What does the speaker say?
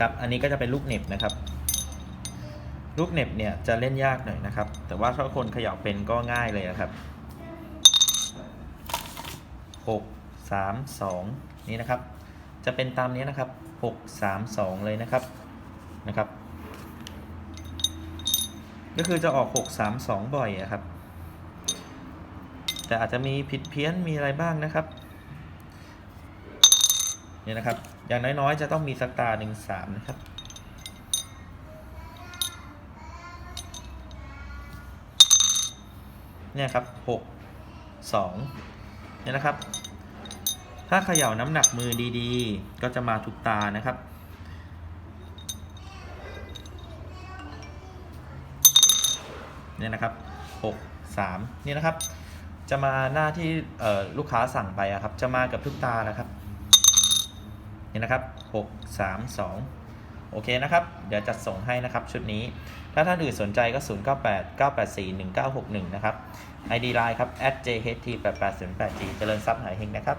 ครับ อันนี้ก็จะเป็นลูกเหน็บนะครับ ลูกเหน็บเนี่ยจะเล่นยากหน่อยนะครับ แต่ว่าถ้าคนเขย่าเป็นก็ง่ายเลยนะครับหกสามสองนี่นะครับ จะเป็นตามนี้นะครับหกสามสองเลยนะครับ นะครับ ก็คือจะออกหกสามสองบ่อยอะครับ แต่อาจจะมีผิดเพี้ยนมีอะไรบ้างนะครับ นี่นะครับ อย่างน้อยๆ จะต้องมีสักตาหนึ่งสามนะครับ เนี่ยครับหกสองเนี่ยนะครับ ถ้าเขย่าน้ำหนักมือดีๆ ก็จะมาทุกตานะครับเนี่ยนะครับหกสามนี่ยนะครับ จะมาหน้าที่ลูกค้าสั่งไปอะครับ จะมากับทุกตานะครับ นี่นะครับหกสามสองโอเคนะครับ เดี๋ยวจัดส่งให้นะครับชุดนี้ ถ้าท่านอื่นสนใจก็ 0 9 8 9 8 4 1 9 6 1 นะครับ ID Line ครับ @jht8808g เจริญทรัพย์หายเฮงนะครับ